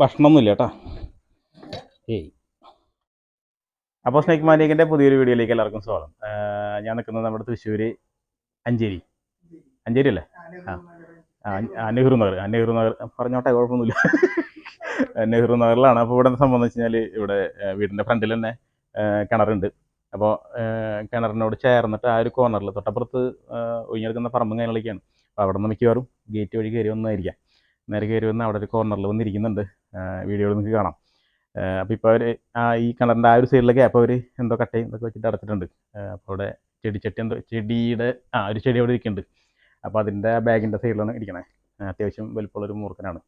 ഭക്ഷണമൊന്നുമില്ല കേട്ടോ. ഏയ്. അപ്പോൾ സ്നേക് മാലിക്കിന്റെ പുതിയൊരു വീഡിയോയിലേക്ക് എല്ലാവർക്കും സ്വാഗതം. ഞാൻ നിൽക്കുന്നത് നമ്മുടെ തൃശ്ശൂർ അഞ്ചേരി. അഞ്ചേരി അല്ലേ? ആ. നെഹ്റു നഗർ. ആ നെഹ്റു നഗർ. പറഞ്ഞോട്ടെ കുഴപ്പമൊന്നുമില്ല. നെഹ്റു നഗറിലാണ്. അപ്പോൾ ഇവിടെ സംബന്ധിച്ച് കഴിഞ്ഞാൽ ഇവിടെ വീടിന്റെ ഫ്രണ്ടിൽ തന്നെ കിണറുണ്ട്. അപ്പോൾ കിണറിനോട് ചേർന്നിട്ട് ആ ഒരു കോർണറിൽ തൊട്ടപ്പുറത്ത് ഒഴിഞ്ഞെടുക്കുന്ന പറമ്പും കാര്യങ്ങളൊക്കെയാണ്. അപ്പോൾ അവിടെ നിന്ന് മിക്കവാറും ഗേറ്റ് വഴി കയറി വന്നായിരിക്കാം നേരെ കയറി വന്ന് അവിടെ ഒരു കോർണറിൽ വന്നിരിക്കുന്നുണ്ട്. വീഡിയോയിൽ നിങ്ങൾക്ക് കാണാം. അപ്പോൾ ഇപ്പോൾ അവർ ഈ കിണറിന്റെ ആ ഒരു സൈഡിലൊക്കെ അപ്പോൾ അവർ എന്തോ കട്ടയും ഇതൊക്കെ വെച്ചിട്ട് അടച്ചിട്ടുണ്ട്. അപ്പോൾ അവിടെ ചെടിച്ചട്ടി എന്തോ ചെടിയുടെ ആ ഒരു ചെടി അവിടെ ഇരിക്കുന്നുണ്ട്. അപ്പോൾ അതിന്റെ ബാഗിന്റെ സൈഡിലാണ് ഇരിക്കണേ. അത്യാവശ്യം വലിപ്പമുള്ളൊരു മൂർഖനാണ്.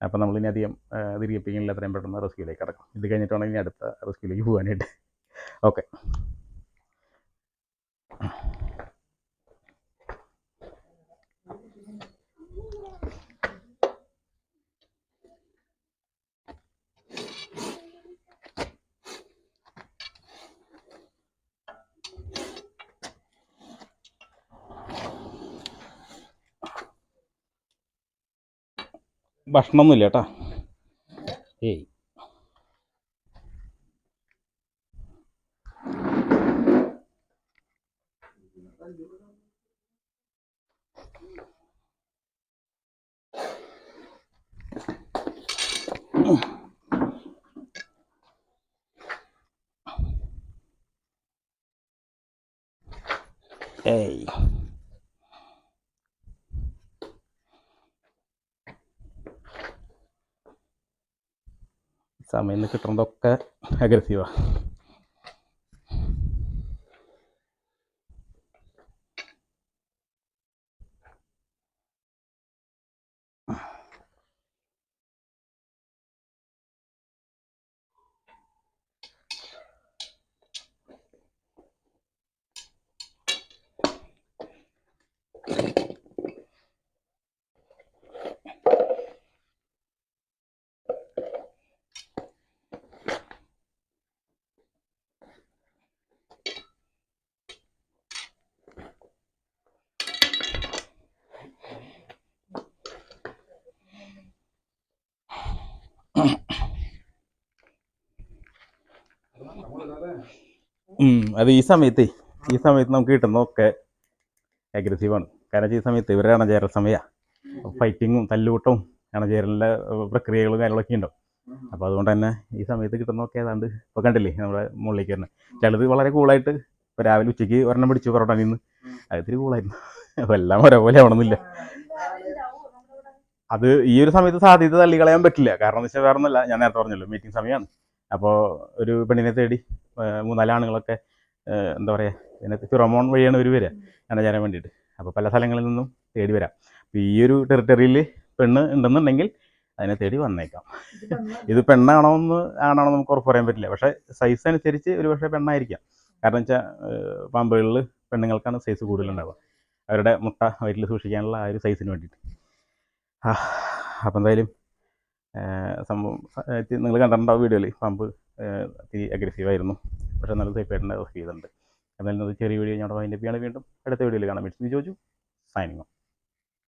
അപ്പോൾ നമ്മൾ ഇനി അധികം ദീർഘിപ്പിക്കുന്നില്ല എത്രയും പെട്ടെന്ന് റെസ്ക്യൂലേക്ക് കിടക്കും. ഇത് കഴിഞ്ഞിട്ടാണ് ഇനി അടുത്ത റെസ്ക്യൂലേക്ക് പോകാനായിട്ട്. ഓക്കെ. ഭക്ഷണമൊന്നുമില്ല കേട്ടാ. ഏയ്. ഏയ്. സമയം കിട്ടുന്നതൊക്കെ അഗ്രസീവാ അത് ഈ സമയത്ത് ഈ സമയത്ത് നമുക്ക് കിട്ടുന്നതൊക്കെ അഗ്രസീവാണ് കാരണം ഈ സമയത്ത് ഇവരുടെ അണചേരൽ സമയമാണ് ഫൈറ്റിങ്ങും തല്ലുകൂട്ടവും അണചേരലിന്റെ പ്രക്രിയകളും കാര്യങ്ങളൊക്കെ ഉണ്ടാവും. അപ്പോൾ അതുകൊണ്ട് തന്നെ ഈ സമയത്ത് കിട്ടുന്നതൊക്കെ ഏതാണ്ട് ഇപ്പോൾ കണ്ടില്ലേ നമ്മുടെ മുകളിലേക്ക് തന്നെ ചിലത് വളരെ കൂളായിട്ട് ഇപ്പോൾ രാവിലെ ഉച്ചയ്ക്ക് ഒരെണ്ണം പിടിച്ചു പറഞ്ഞു നിന്ന് അത് കൂളായിരുന്നു അപ്പോൾ എല്ലാം ഒരേപോലെ ആവണമെന്നില്ല അത് ഈ ഒരു സമയത്ത് സാധ്യത തള്ളിക്കളയാൻ പറ്റില്ല. കാരണം എന്ന് വെച്ചാൽ വേറെ ഒന്നല്ല ഞാൻ നേരത്തെ പറഞ്ഞല്ലോ മീറ്റിംഗ് സമയമാണ് അപ്പോൾ ഒരു പെണ്ണിനെ തേടി മൂന്നാൽ ആണുങ്ങളൊക്കെ എന്താ പറയുക ഇതിനകത്ത് ഫിറോമോൺ വഴിയാണ് ഇവർ വരിക അണചാരാൻ വേണ്ടിയിട്ട്. അപ്പോൾ പല സ്ഥലങ്ങളിൽ നിന്നും തേടി വരാം. അപ്പോൾ ഈ ഒരു ടെറിട്ടറിയിൽ പെണ്ണ് ഉണ്ടെന്നുണ്ടെങ്കിൽ അതിനെ തേടി വന്നേക്കാം. ഇത് പെണ്ണാണോ എന്ന് ആണാണോ നമുക്ക് ഉറപ്പ് പറയാൻ പറ്റില്ല. പക്ഷേ സൈസ് അനുസരിച്ച് ഒരു പക്ഷേ പെണ്ണായിരിക്കാം. കാരണം വെച്ചാൽ പാമ്പുകളിൽ പെണ്ണുങ്ങൾക്കാണ് സൈസ് കൂടുതലുണ്ടാവുക. അവരുടെ മുട്ട വയറ്റിൽ സൂക്ഷിക്കാനുള്ള ആ ഒരു സൈസിന് വേണ്ടിയിട്ട്. ആ, അപ്പോൾ എന്തായാലും സംഭവം നിങ്ങൾ കണ്ടിട്ടുണ്ടാവും വീഡിയോയിൽ പമ്പ് ഇത്തിരി അഗ്രസീവായിരുന്നു പക്ഷേ നല്ല സേഫായിട്ട് റെസ്ക്യൂ ചെയ്തിട്ടുണ്ട്. എന്നാലും അത് ചെറിയ വീഡിയോ ഞങ്ങളുടെ വൈൻഡപ്പ് ചെയ്യാണ് വീണ്ടും അടുത്ത വീഡിയോയിൽ കാണാം. വിളിച്ചു ചോദിച്ചു സൈനിങ്